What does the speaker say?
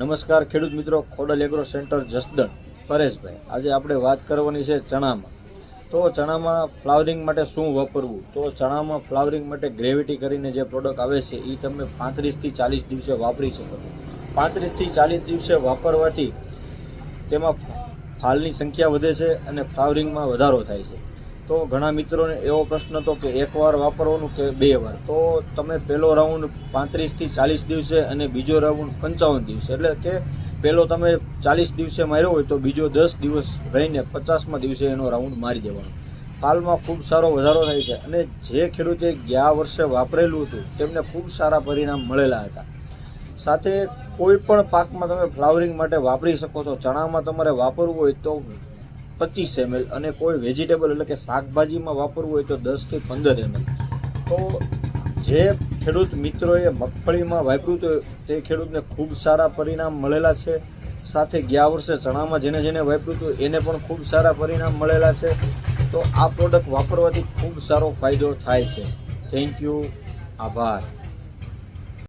નમસ્કાર, ખેડૂત મિત્રો. Khodal agro centre Jasdan. પરેશભાઈ, આજે આપણે વાત કરવાની છે ચણામાં. તો ચણામાં ફ્લાવરિંગ માટે શું વાપરવું? તો ચણામાં ફ્લાવરિંગ માટે ગ્રેવિટી કરીને જે પ્રોડક્ટ આવે છે એ તમે પાંત્રીસથી ચાલીસ દિવસે વાપરી શકો પાંત્રીસથી ચાલીસ દિવસે વાપરવાથી તેમાં ફાલની સંખ્યા વધે છે અને ફ્લાવરિંગમાં વધારો થાય છે. તો ઘણા મિત્રોને એવો પ્રશ્ન હતો કે એકવાર વાપરવાનું કે બે વાર. તો તમે પહેલો રાઉન્ડ પાંત્રીસથી ચાલીસ દિવસે અને બીજો રાઉન્ડ પંચાવન દિવસે. એટલે કે પહેલો તમે ચાલીસ દિવસે માર્યો હોય તો બીજો દસ દિવસ રહીને પચાસમાં દિવસે એનો રાઉન્ડ મારી દેવાનો. હાલમાં ખૂબ સારો વધારો થાય છે અને જે ખેડૂતે ગયા વર્ષે વાપરેલું હતું તેમને ખૂબ સારા પરિણામ મળેલા હતા. સાથે કોઈ પણ પાકમાં તમે ફ્લાવરિંગ માટે વાપરી શકો છો, ચણામાં તમારે વાપરવું હોય તો પચીસ એમએલ અને કોઈ વેજીટેબલ એટલે કે શાકભાજીમાં વાપરવું હોય તો દસથી પંદર એમએલ તો જે ખેડૂત મિત્રોએ મગફળીમાં વાપર્યું હતું તે ખેડૂતને ખૂબ સારા પરિણામ મળેલા છે. સાથે ગયા વર્ષે ચણામાં જેને જેને વાપર્યું હતું એને પણ ખૂબ સારા પરિણામ મળેલા છે. તો આ પ્રોડક્ટ વાપરવાથી ખૂબ સારો ફાયદો થાય છે. થેન્ક યુ આભાર.